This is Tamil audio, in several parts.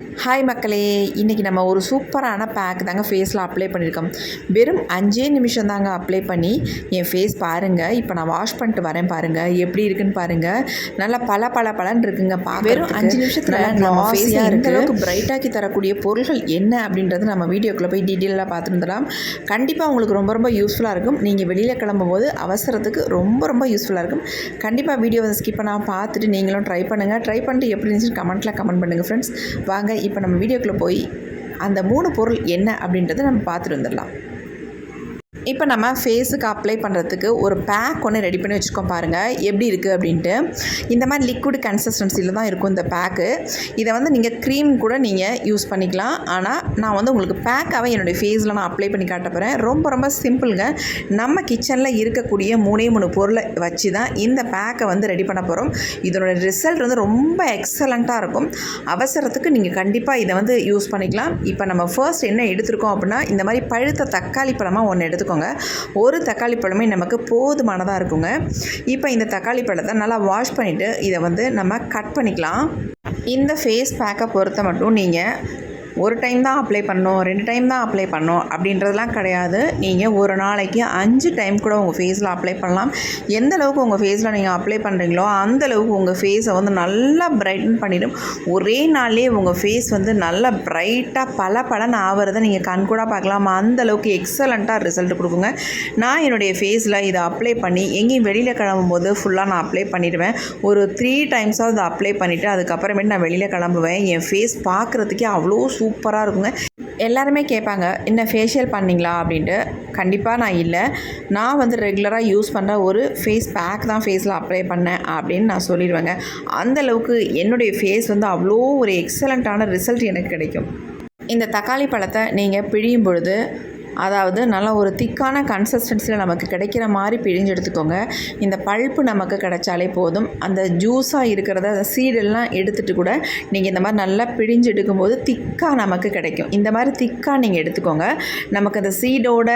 ஹாய் மக்களே இன்றைக்கி நம்ம ஒரு சூப்பரான பேக் தாங்க ஃபேஸில் அப்ளை பண்ணியிருக்கோம் வெறும் அஞ்சே நிமிஷம் தாங்க அப்ளை பண்ணி என் ஃபேஸ் பாருங்கள் இப்போ நான் வாஷ் பண்ணிட்டு வரேன் பாருங்கள் எப்படி இருக்குன்னு பாருங்கள் நல்லா பல பல பலன் இருக்குங்க வெறும் அஞ்சு நிமிஷத்தில் நம்ம ஃபேஸ் எந்த அளவுக்கு பிரைட்டாக்கி தரக்கூடிய பொருள்கள் என்ன அப்படின்றது நம்ம வீடியோக்குள்ளே போய் டீட்டெயிலாக பார்த்துருந்தலாம் கண்டிப்பாக உங்களுக்கு ரொம்ப ரொம்ப யூஸ்ஃபுல்லாக இருக்கும். நீங்கள் வெளியில் கிளம்பும்போது அவசரத்துக்கு ரொம்ப ரொம்ப யூஸ்ஃபுல்லாக இருக்கும். கண்டிப்பாக வீடியோவை ஸ்கிப் பண்ணாமல் பார்த்துட்டு நீங்களும் ட்ரை பண்ணுங்கள் ட்ரை பண்ணிட்டு எப்படி இருந்துச்சுன்னு கமெண்ட்டில் கமெண்ட் பண்ணுங்கள் ஃப்ரெண்ட்ஸ் வாங்க இப்போ நம்ம வீடியோக்குள்ளே போய் அந்த மூணு பொருள் என்ன அப்படின்றத நம்ம பார்த்துட்டு வந்துடலாம். இப்போ நம்ம ஃபேஸுக்கு அப்ளை பண்ணுறதுக்கு ஒரு பேக் ஒன்று ரெடி பண்ணி வச்சுக்கோம் பாருங்கள் எப்படி இருக்குது அப்படின்ட்டு. இந்த மாதிரி லிக்விட் கன்சிஸ்டன்சியில் தான் இருக்கும் இந்த பேக்கு இதை வந்து நீங்கள் க்ரீம் கூட நீங்கள் யூஸ் பண்ணிக்கலாம். ஆனால் நான் வந்து உங்களுக்கு பேக்காகவே என்னுடைய ஃபேஸில் நான் அப்ளை பண்ணி காட்ட போகிறேன் ரொம்ப ரொம்ப சிம்பிளுங்க நம்ம கிச்சனில் இருக்கக்கூடிய மூணே மூணு பொருளை வச்சு தான் இந்த பேக்கை வந்து ரெடி பண்ண போகிறோம் இதனோட ரிசல்ட் வந்து ரொம்ப எக்ஸலண்ட்டாக இருக்கும். அவசரத்துக்கு நீங்கள் கண்டிப்பாக இதை வந்து யூஸ் பண்ணிக்கலாம். இப்போ நம்ம ஃபர்ஸ்ட் என்ன எடுத்திருக்கோம் அப்படின்னா இந்த மாதிரி பழுத்த தக்காளி பழமாக ஒன்று எடுத்துக்கோங்க. ஒரு தக்காளி பழமே நமக்கு போதுமானதாக இருக்குங்க. இப்போ இந்த தக்காளி பழத்தை நல்லா வாஷ் பண்ணிவிட்டு இதை வந்து நம்ம கட் பண்ணிக்கலாம். இந்த ஃபேஸ் பேக்கை பொறுத்த மட்டும் நீங்கள் ஒரு டைம் தான் அப்ளை பண்ணோம் ரெண்டு டைம் தான் அப்ளை பண்ணோம் அப்படின்றதெல்லாம் கிடையாது. நீங்கள் ஒரு நாளைக்கு அஞ்சு டைம் கூட உங்கள் ஃபேஸில் அப்ளை பண்ணலாம். எந்த அளவுக்கு உங்கள் ஃபேஸில் நீங்கள் அப்ளை பண்ணுறீங்களோ அந்த அளவுக்கு உங்கள் ஃபேஸை வந்து நல்லா பிரைட்டன் பண்ணிடும். ஒரே நாள்லேயே உங்கள் ஃபேஸ் வந்து நல்லா பிரைட்டாக பல பலன் ஆகிறத நீங்கள் கண்கூட பார்க்கலாம். அந்தளவுக்கு எக்ஸலண்ட்டாக ரிசல்ட் கொடுக்குங்க. நான் என்னுடைய ஃபேஸில் இதை அப்ளை பண்ணி எங்கேயும் வெளியில் கிளம்பும்போது ஃபுல்லாக நான் அப்ளை பண்ணிடுவேன். ஒரு த்ரீ டைம்ஸாக இதை அப்ளை பண்ணிவிட்டு அதுக்கப்புறமேட்டு நான் வெளியில் கிளம்புவேன். என் ஃபேஸ் பார்க்குறதுக்கே அவ்வளோ சூப்பராக இருக்குங்க. எல்லாருமே கேட்பாங்க என்ன ஃபேஷியல் பண்ணிங்களா? அப்படின்ட்டு. கண்டிப்பாக நான் இல்லை. நான் வந்து ரெகுலராக யூஸ் பண்ணுற ஒரு ஃபேஸ் பேக் தான் ஃபேஸில் அப்ளை பண்ணேன் அப்படின்னு நான் சொல்லிடுவேங்க. அந்தளவுக்கு என்னுடைய ஃபேஸ் வந்து அவ்வளோ ஒரு எக்ஸலண்ட்டான ரிசல்ட் எனக்கு கிடைக்கும். இந்த தக்காளி பழத்தை நீங்கள் பிழியும் பொழுது அதாவது நல்லா ஒரு திக்கான கன்சிஸ்டன்சியில் நமக்கு கிடைக்கிற மாதிரி பிழிஞ்சு எடுத்துக்கோங்க இந்த பல்ப்பு நமக்கு கிடைச்சாலே போதும். அந்த ஜூஸாக இருக்கிறத அந்த சீடெல்லாம் எடுத்துகிட்டு கூட நீங்கள் இந்த மாதிரி நல்லா பிழிஞ்சு எடுக்கும்போது திக்காக நமக்கு கிடைக்கும். இந்த மாதிரி திக்காக நீங்கள் எடுத்துக்கோங்க. நமக்கு அந்த சீடோட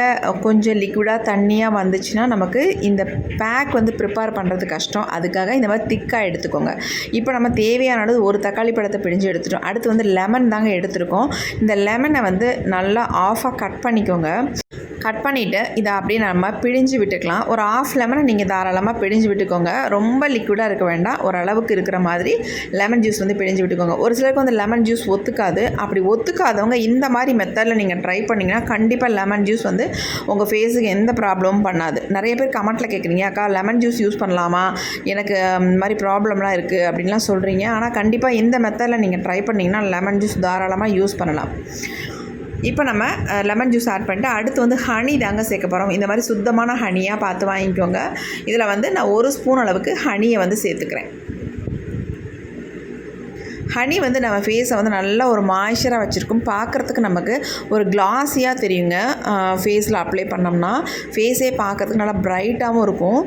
கொஞ்சம் லிக்விடாக தண்ணியாக வந்துச்சுன்னா நமக்கு இந்த பேக் வந்து ப்ரிப்பேர் பண்ணுறது கஷ்டம். அதுக்காக இந்த மாதிரி திக்காக எடுத்துக்கோங்க. இப்போ நம்ம தேவையான அளவு ஒரு தக்காளி பழத்தை பிழிஞ்சு எடுத்துட்டோம். அடுத்து வந்து லெமன் தாங்க எடுத்துருக்கோம். இந்த லெமனை வந்து நல்லா ஆஃபாக கட் பண்ணிக்கோங்க. கட் பண்ணிவிட்டு இதை அப்படியே நம்ம பிழிஞ்சு விட்டுக்கலாம். ஒரு ஆஃப் லெமனை நீங்கள் தாராளமாக பிழிஞ்சு விட்டுக்கோங்க. ரொம்ப லிக்விடாக இருக்க வேண்டாம். ஓரளவுக்கு இருக்கிற மாதிரி லெமன் ஜூஸ் வந்து பிழிஞ்சு விட்டுக்கோங்க. ஒரு சிலருக்கு வந்து லெமன் ஜூஸ் ஒத்துக்காது. அப்படி ஒத்துக்காதவங்க இந்த மாதிரி மெத்தடில் நீங்கள் ட்ரை பண்ணிங்கன்னா கண்டிப்பாக லெமன் ஜூஸ் வந்து உங்கள் ஃபேஸுக்கு எந்த ப்ராப்ளமும் பண்ணாது. நிறைய பேர் கமெண்ட்டில் கேட்குறீங்க அக்கா லெமன் ஜூஸ் யூஸ் பண்ணலாமா? எனக்கு இந்த மாதிரி ப்ராப்ளம்லாம் இருக்குது அப்படின்லாம் சொல்கிறீங்க ஆனால் கண்டிப்பாக இந்த மெத்தடில் நீங்கள் ட்ரை பண்ணிங்கன்னா லெமன் ஜூஸ் தாராளமாக யூஸ் பண்ணலாம். இப்போ நம்ம லெமன் ஜூஸ் ஆட் பண்ணிட்டு அடுத்து வந்து ஹனி தாங்க சேர்க்க போகிறோம் இந்த மாதிரி சுத்தமான ஹனியாக பார்த்து வாங்கிக்கோங்க. இதில் வந்து நான் ஒரு ஸ்பூன் அளவுக்கு ஹனியை வந்து சேர்த்துக்கிறேன். ஹனி வந்து நம்ம ஃபேஸை வந்து நல்லா ஒரு மாய்ச்சராக வச்சுருக்கும். பார்க்குறதுக்கு நமக்கு ஒரு கிளாஸியாக தெரியுங்க. ஃபேஸில் அப்ளை பண்ணோம்னா ஃபேஸே பார்க்குறதுக்கு நல்லா ப்ரைட்டாகவும் இருக்கும்.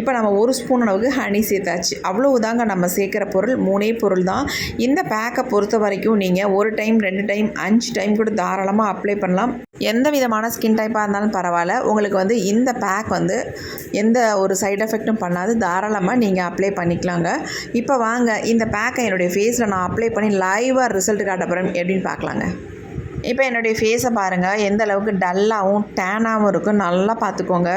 இப்போ நம்ம ஒரு ஸ்பூன் அளவுக்கு ஹனி சேர்த்தாச்சு. அவ்வளவுதாங்க நம்ம சேர்க்குற பொருள். மூணே பொருள் தான். இந்த பேக்கை பொறுத்த வரைக்கும் நீங்கள் ஒரு டைம் ரெண்டு டைம் அஞ்சு டைம் கூட தாராளமாக அப்ளை பண்ணலாம். எந்த விதமான ஸ்கின் டைப்பாக இருந்தாலும் பரவாயில்ல. உங்களுக்கு வந்து இந்த பேக் வந்து எந்த ஒரு சைட் எஃபெக்ட்டும் பண்ணாது. தாராளமாக நீங்கள் அப்ளை பண்ணிக்கலாங்க. இப்போ வாங்க. இந்த பேக்கை என்னுடைய ஃபேஸில் நான் அப்ளை பண்ணி லைவாக ரிசல்ட் காட்ட போகிறேன் எப்படின்னு பார்க்கலாங்க. இப்போ என்னுடைய ஃபேஸை பாருங்கள் எந்த அளவுக்கு டல்லாகவும் டேனாகவும் இருக்கும் நல்லா பார்த்துக்கோங்க.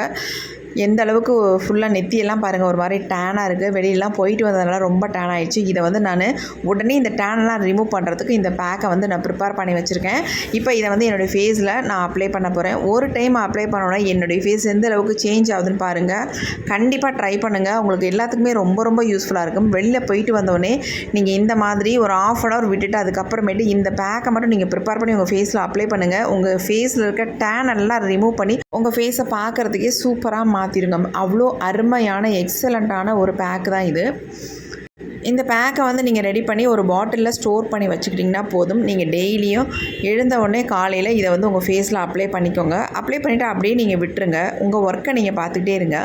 எந்த அளவுக்கு ஃபுல்லாக நெத்தியெல்லாம் பாருங்கள் ஒரு மாதிரி டேனாக இருக்குது வெளியெல்லாம் போயிட்டு வந்ததுனால ரொம்ப டேன் ஆகிடுச்சு இதை வந்து நான் உடனே இந்த டேனெல்லாம் ரிமூவ் பண்ணுறதுக்கு இந்த பேக்கை வந்து நான் ப்ரிப்பேர் பண்ணி வச்சுருக்கேன். இப்போ இதை வந்து என்னுடைய ஃபேஸில் நான் அப்ளை பண்ண போகிறேன் ஒரு டைம் அப்ளை பண்ணோன்னா என்னுடைய ஃபேஸ் எந்த அளவுக்கு சேஞ்ச் ஆகுதுன்னு பாருங்கள் கண்டிப்பாக ட்ரை பண்ணுங்கள் உங்களுக்கு எல்லாத்துக்குமே ரொம்ப ரொம்ப யூஸ்ஃபுல்லாக இருக்கும். வெளியில் போயிட்டு வந்தோடனே நீங்கள் இந்த மாதிரி ஒரு ஆஃப் அன் ஹவர் விட்டுட்டு அதுக்கப்புறமேட்டு இந்த பேக்கை மட்டும் நீங்கள் ப்ரிப்பேர் பண்ணி உங்கள் ஃபேஸில் அப்ளை பண்ணுங்கள் உங்கள் ஃபேஸில் இருக்க டேன் எல்லாம் ரிமூவ் பண்ணி உங்கள் ஃபேஸை பார்க்குறதுக்கே சூப்பராக மா மாற்றிடுங்க அவ்வளோ அருமையான எக்ஸலண்ட்டான ஒரு பேக் தான் இது. இந்த பேக்கை வந்து நீங்கள் ரெடி பண்ணி ஒரு பாட்டிலில் ஸ்டோர் பண்ணி வச்சுக்கிட்டிங்கன்னா போதும். நீங்கள் டெய்லியும் எழுந்த உடனே காலையில் இதை வந்து உங்கள் ஃபேஸில் அப்ளை பண்ணிக்கோங்க. அப்ளை பண்ணிவிட்டு அப்படியே நீங்கள் விட்டுருங்க. உங்கள் ஒர்க்கை நீங்கள் பார்த்துக்கிட்டே இருங்க.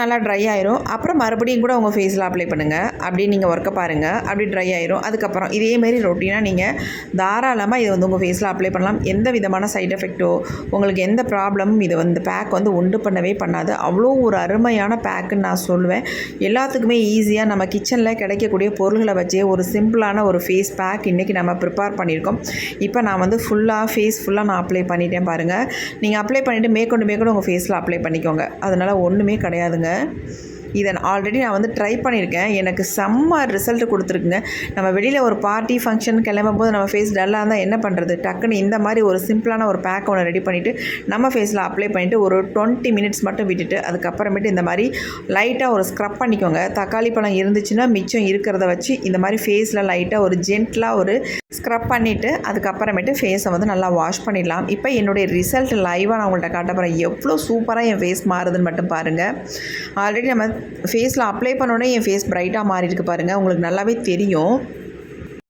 நல்லா ட்ரை ஆயிரும். அப்புறம் மறுபடியும் கூட உங்கள் ஃபேஸில் அப்ளை பண்ணுங்கள் அப்படி நீங்கள் ஒர்க்கை பாருங்கள் அப்படி ட்ரை ஆயிரும். அதுக்கப்புறம் இதேமாரி ரொட்டீனாக நீங்கள் தாராளமாக இதை வந்து உங்கள் ஃபேஸில் அப்ளை பண்ணலாம். எந்த விதமான சைட் எஃபெக்ட்டோ உங்களுக்கு எந்த ப்ராப்ளமும் இதை வந்து பேக் வந்து உண்டு பண்ணவே பண்ணாது. அவ்வளோ ஒரு அருமையான பேக்குன்னு நான் சொல்லுவேன். எல்லாத்துக்குமே ஈஸியாக நம்ம கிச்சனில் கிடைக்கக்கூடிய பொருள்களை வச்சே ஒரு சிம்பிளான ஒரு ஃபேஸ் பேக் இன்றைக்கி நம்ம ப்ரிப்பேர் பண்ணியிருக்கோம். இப்போ நான் வந்து ஃபுல்லாக ஃபேஸ் ஃபுல்லாக நான் அப்ளை பண்ணிட்டேன் பாருங்கள் நீங்கள் அப்ளை பண்ணிவிட்டு மேற்கொண்டு மேற்கொண்டு உங்கள் ஃபேஸில் அப்ளை பண்ணிக்கோங்க. அதனால் ஒன்றுமே கிடையாதுங்க. பாருங்கள் இதை ஆல்ரெடி நான் வந்து ட்ரை பண்ணியிருக்கேன். எனக்கு செம்ம ரிசல்ட் கொடுத்துருக்குங்க. நம்ம வெளியில் ஒரு பார்ட்டி ஃபங்க்ஷன் கிளம்பும் போது நம்ம ஃபேஸ் டல்லாக இருந்தால் என்ன பண்ணுறது டக்குன்னு இந்த மாதிரி ஒரு சிம்பிளான ஒரு பேக் ஒன்று ரெடி பண்ணிவிட்டு நம்ம ஃபேஸில் அப்ளை பண்ணிவிட்டு ஒரு டுவெண்ட்டி மினிட்ஸ் மட்டும் விட்டுட்டு அதுக்கப்புறமேட்டு இந்த மாதிரி லைட்டாக ஒரு ஸ்க்ரப் பண்ணிக்கோங்க. தக்காளி பழம் இருந்துச்சுன்னா மிச்சம் இருக்கிறத வச்சு இந்த மாதிரி ஃபேஸில் லைட்டாக ஒரு ஜென்டலாக ஒரு ஸ்க்ரப் பண்ணிவிட்டு அதுக்கப்புறமேட்டு ஃபேஸை வந்து நல்லா வாஷ் பண்ணிடலாம். இப்போ என்னுடைய ரிசல்ட் லைவாக நான் உங்கள்கிட்ட காட்ட போகிறேன் எவ்வளோ சூப்பராக என் ஃபேஸ் மாறுதுன்னு மட்டும் பாருங்கள் ஆல்ரெடி நம்ம ஃபேஸில் அப்ளை பண்ணோடனே என் ஃபேஸ் ப்ரைட்டாக மாறி இருக்கு பாருங்கள் உங்களுக்கு நல்லாவே தெரியும்.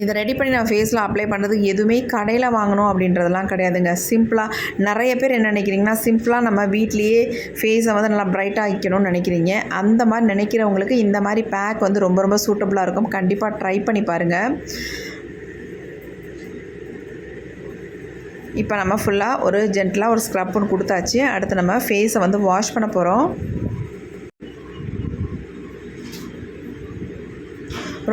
இதை ரெடி பண்ணி நான் ஃபேஸில் அப்ளை பண்ணுறதுக்கு எதுவுமே கடையில் வாங்கணும் அப்படின்றதெல்லாம் கிடையாதுங்க. சிம்பிளாக நிறைய பேர் என்ன நினைக்கிறீங்கன்னா சிம்பிளாக நம்ம வீட்லேயே ஃபேஸை வந்து நல்லா பிரைட்டாக ஆக்கிக்கணும்னு நினைக்கிறீங்க. அந்த மாதிரி நினைக்கிறவங்களுக்கு இந்த மாதிரி பேக் வந்து ரொம்ப ரொம்ப சூட்டபுளாக இருக்கும். கண்டிப்பாக ட்ரை பண்ணி பாருங்கள் இப்போ நம்ம ஃபுல்லாக ஒரு ஜென்டலாக ஒரு ஸ்க்ரப் ஒன்று கொடுத்தாச்சு. அடுத்து நம்ம ஃபேஸை வந்து வாஷ் பண்ண போகிறோம்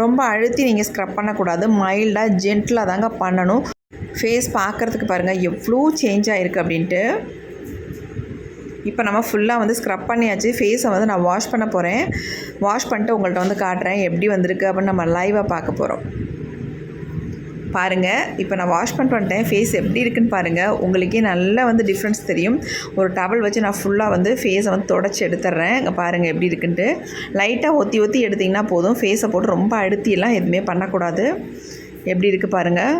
ரொம்ப அழுத்தி நீங்கள் ஸ்க்ரப் பண்ணக்கூடாது. மைல்டாக ஜென்டிலாக தாங்க பண்ணணும். ஃபேஸ் பார்க்குறதுக்கு பாருங்கள் எவ்வளோ சேஞ்ச் ஆகிருக்கு அப்படின்ட்டு. இப்போ நம்ம ஃபுல்லாக வந்து ஸ்க்ரப் பண்ணியாச்சு. ஃபேஸை வந்து நான் வாஷ் பண்ண போகிறேன் வாஷ் பண்ணிட்டு உங்கள்கிட்ட வந்து காட்டுறேன். எப்படி வந்திருக்கு அப்படின்னு நம்ம லைவாக பார்க்க போகிறோம் பாருங்கள் இப்போ நான் வாஷ் பண்ணிட்டு வந்துட்டேன். ஃபேஸ் எப்படி இருக்குன்னு பாருங்கள் உங்களுக்கே நல்லா வந்து டிஃப்ரென்ஸ் தெரியும். ஒரு டவல் வச்சு நான் ஃபுல்லாக வந்து ஃபேஸை வந்து தொடச்சி எடுத்துட்றேன் இங்கே பாருங்கள் எப்படி இருக்குன்ட்டு. லைட்டாக ஒத்தி ஒத்தி எடுத்திங்கன்னா போதும். ஃபேஸை போட்டு ரொம்ப அழுத்தியெல்லாம் எதுவுமே பண்ணக்கூடாது. எப்படி இருக்குது பாருங்கள்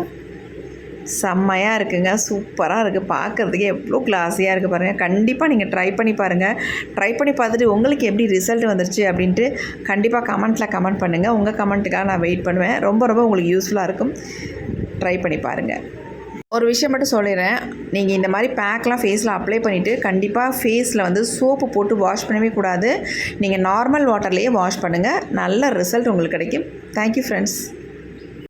செம்மையாக இருக்குங்க. சூப்பராக இருக்குது பார்க்குறதுக்கே எவ்வளோ கிளாஸியாக இருக்குது பாருங்கள் கண்டிப்பாக நீங்கள் ட்ரை பண்ணி பாருங்கள் ட்ரை பண்ணி பார்த்துட்டு உங்களுக்கு எப்படி ரிசல்ட் வந்துருச்சு அப்படின்ட்டு கண்டிப்பாக கமெண்ட்டில் கமெண்ட் பண்ணுங்கள் உங்கள் கமெண்ட்டுக்காக நான் வெயிட் பண்ணுவேன். ரொம்ப ரொம்ப உங்களுக்கு யூஸ்ஃபுல்லாக இருக்கும். ட்ரை பண்ணி பாருங்கள் ஒரு விஷயம் மட்டும் சொல்லிடுறேன். நீங்கள் இந்த மாதிரி பேக்லாம் ஃபேஸில் அப்ளை பண்ணிவிட்டு கண்டிப்பாக ஃபேஸில் வந்து சோப்பு போட்டு வாஷ் பண்ணவே கூடாது. நீங்கள் நார்மல் வாட்டர்லேயே வாஷ் பண்ணுங்கள் நல்ல ரிசல்ட் உங்களுக்கு கிடைக்கும். Thank you friends